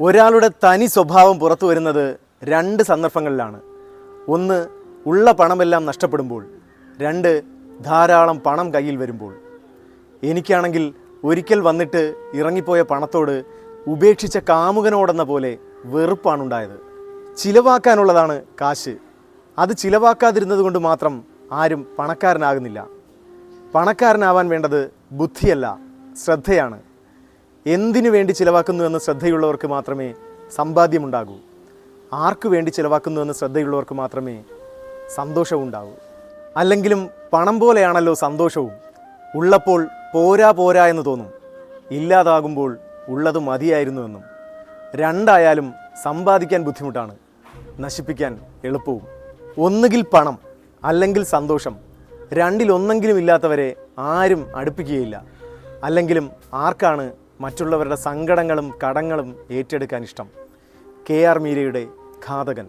ഒരാളുടെ തനി സ്വഭാവം പുറത്തു വരുന്നത് രണ്ട് സന്ദർഭങ്ങളിലാണ്. ഒന്ന് ഉള്ള പണമെല്ലാം നഷ്ടപ്പെടുമ്പോൾ. രണ്ട് ധാരാളം പണം കയ്യിൽ വരുമ്പോൾ. എനിക്കാണെങ്കിൽ ഒരിക്കൽ വന്നിട്ട് ഇറങ്ങിപ്പോയ പണത്തോട് ഉപേക്ഷിച്ച കാമുകനോടെന്ന പോലെ വെറുപ്പാണുണ്ടായത്. ചിലവാക്കാനുള്ളതാണ് കാശ്. അത് ചിലവാക്കാതിരുന്നത് കൊണ്ട് മാത്രം ആരും പണക്കാരനാകുന്നില്ല. പണക്കാരനാവാൻ വേണ്ടത് ബുദ്ധിയല്ല ശ്രദ്ധയാണ്. എന്തിനു വേണ്ടി ചിലവാക്കുന്നു എന്ന ശ്രദ്ധയുള്ളവർക്ക് മാത്രമേ സമ്പാദ്യമുണ്ടാകൂ? ആർക്കു വേണ്ടി ചിലവാക്കുന്നു എന്ന ശ്രദ്ധയുള്ളവർക്ക് മാത്രമേ സന്തോഷവും ഉണ്ടാകൂ അല്ലെങ്കിലും പണം പോലെയാണല്ലോ സന്തോഷവും. ഉള്ളപ്പോൾ പോരാ പോരാ എന്ന് തോന്നും. ഇല്ലാതാകുമ്പോൾ ഉള്ളത് മതിയായിരുന്നുവെന്നും രണ്ടായാലും സമ്പാദിക്കാൻ ബുദ്ധിമുട്ടാണ്. നശിപ്പിക്കാൻ എളുപ്പവും. ഒന്നുകിൽ പണം അല്ലെങ്കിൽ സന്തോഷം. രണ്ടിലൊന്നെങ്കിലും ഇല്ലാത്തവരെ ആരും അടുപ്പിക്കുകയില്ല. അല്ലെങ്കിലും ആർക്കാണ് മറ്റുള്ളവരുടെ സങ്കടങ്ങളും കടങ്ങളും ഏറ്റെടുക്കാൻ ഇഷ്ടം. കെ ആർ മീരയുടെ ഘാതകൻ.